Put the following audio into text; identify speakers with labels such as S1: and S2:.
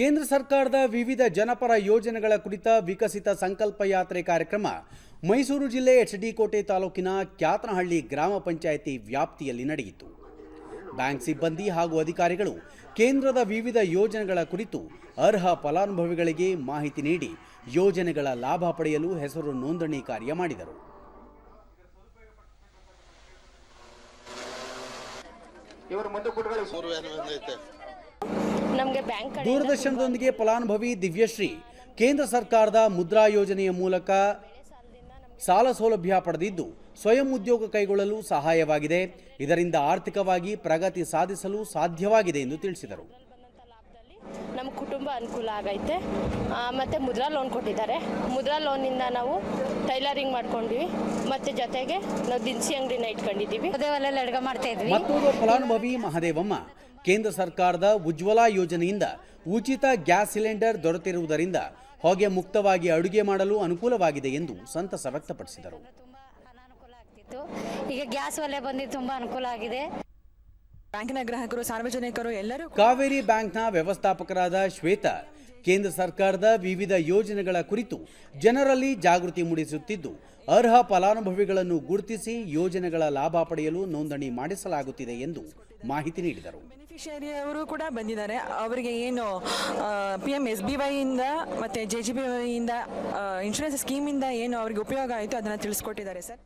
S1: ಕೇಂದ್ರ ಸರ್ಕಾರದ ವಿವಿಧ ಜನಪರ ಯೋಜನೆಗಳ ಕುರಿತ ವಿಕಸಿತ ಸಂಕಲ್ಪ ಯಾತ್ರೆ ಕಾರ್ಯಕ್ರಮ ಮೈಸೂರು ಜಿಲ್ಲೆ ಎಚ್ ಡಿ ಕೋಟೆ ತಾಲೂಕಿನ ಕ್ಯಾತನಹಳ್ಳಿ ಗ್ರಾಮ ಪಂಚಾಯಿತಿ ವ್ಯಾಪ್ತಿಯಲ್ಲಿ ನಡೆಯಿತು. ಬ್ಯಾಂಕ್ ಸಿಬ್ಬಂದಿ ಹಾಗೂ ಅಧಿಕಾರಿಗಳು ಕೇಂದ್ರದ ವಿವಿಧ ಯೋಜನೆಗಳ ಕುರಿತು ಅರ್ಹ ಫಲಾನುಭವಿಗಳಿಗೆ ಮಾಹಿತಿ ನೀಡಿ ಯೋಜನೆಗಳ ಲಾಭ ಪಡೆಯಲು ಹೆಸರು ನೋಂದಣಿ ಕಾರ್ಯ ಮಾಡಿದರು.
S2: ನಮಗೆ ಬ್ಯಾಂಕ್
S1: ದೂರದರ್ಶನದೊಂದಿಗೆ ಫಲಾನುಭವಿ ದಿವ್ಯಶ್ರೀ, ಕೇಂದ್ರ ಸರ್ಕಾರದ ಮುದ್ರಾ ಯೋಜನೆಯ ಮೂಲಕ ಸಾಲ ಸೌಲಭ್ಯ ಪಡೆದಿದ್ದು, ಸ್ವಯಂ ಉದ್ಯೋಗ ಕೈಗೊಳ್ಳಲು ಸಹಾಯವಾಗಿದೆ. ಇದರಿಂದ ಆರ್ಥಿಕವಾಗಿ ಪ್ರಗತಿ ಸಾಧಿಸಲು ಸಾಧ್ಯವಾಗಿದೆ ಎಂದು ತಿಳಿಸಿದರು.
S2: ಅನುಕೂಲ ಆಗೈತೆ. ಮತ್ತೆ ಮುದ್ರಾ ಲೋನ್ ಕೊಟ್ಟಿದ್ದಾರೆ. ಮುದ್ರಾ ಲೋನಿಂದ ನಾವು ಟೈಲರಿಂಗ್ ಮಾಡ್ಕೊಂಡ್ವಿ. ಮತ್ತೆ ಜೊತೆಗೆ ನಾವು ದಿನಸಿ ಅಂಗಡಿನ ಇಟ್ಕೊಂಡಿದ್ದೀವಿ.
S3: ಅದೇ ಒಲೆಯಲ್ಲಿ ಅಡುಗೆ ಮಾಡ್ತಾ ಇದ್ವಿ.
S1: ಮತ್ತೊಬ್ಬ ಫಲಾನುಭವಿ ಮಹದೇವಮ್ಮ ಕೇಂದ್ರ ಸರ್ಕಾರದ ಉಜ್ವಲ ಯೋಜನೆಯಿಂದ ಉಚಿತ ಗ್ಯಾಸ್ ಸಿಲಿಂಡರ್ ದೊರೆತಿರುವುದರಿಂದ ಹೊಗೆ ಮುಕ್ತವಾಗಿ ಅಡುಗೆ ಮಾಡಲು ಅನುಕೂಲವಾಗಿದೆ ಎಂದು ಸಂತಸ ವ್ಯಕ್ತಪಡಿಸಿದರು.
S3: ತುಂಬಾ ಅನಾನುಕೂಲ ಆಗ್ತಿತ್ತು. ಈಗ ಗ್ಯಾಸ್ ಒಲೆ ಬಂದಿದ್ದು ತುಂಬಾ ಅನುಕೂಲ ಆಗಿದೆ.
S4: ಬ್ಯಾಂಕಿನ ಗ್ರಾಹಕರು ಸಾರ್ವಜನಿಕರು ಎಲ್ಲರೂ
S1: ಕಾವೇರಿ ಬ್ಯಾಂಕ್ನ ವ್ಯವಸ್ಥಾಪಕರಾದ ಶ್ವೇತಾ ಕೇಂದ್ರ ಸರ್ಕಾರದ ವಿವಿಧ ಯೋಜನೆಗಳ ಕುರಿತು ಜನರಲ್ಲಿ ಜಾಗೃತಿ ಮೂಡಿಸುತ್ತಿದ್ದು ಅರ್ಹ ಫಲಾನುಭವಿಗಳನ್ನು ಗುರುತಿಸಿ ಯೋಜನೆಗಳ ಲಾಭ ಪಡೆಯಲು ನೋಂದಣಿ ಮಾಡಿಸಲಾಗುತ್ತಿದೆ ಎಂದು ಮಾಹಿತಿ ನೀಡಿದರು.
S4: ಅವರು ಕೂಡ ಬಂದಿದ್ದಾರೆ. ಅವರಿಗೆ ಏನು ಪಿ ಎಂ ಎಸ್ ಬಿ ವೈಯಿಂದ ಮತ್ತು ಜೆ ಜಿ ಬಿ ವೈಯಿಂದ ಇನ್ಶೂರೆನ್ಸ್ ಸ್ಕೀಮಿಂದ ಏನು ಅವರಿಗೆ ಉಪಯೋಗ ಆಯಿತು ಅದನ್ನು ತಿಳಿಸ್ಕೊಟ್ಟಿದ್ದಾರೆ ಸರ್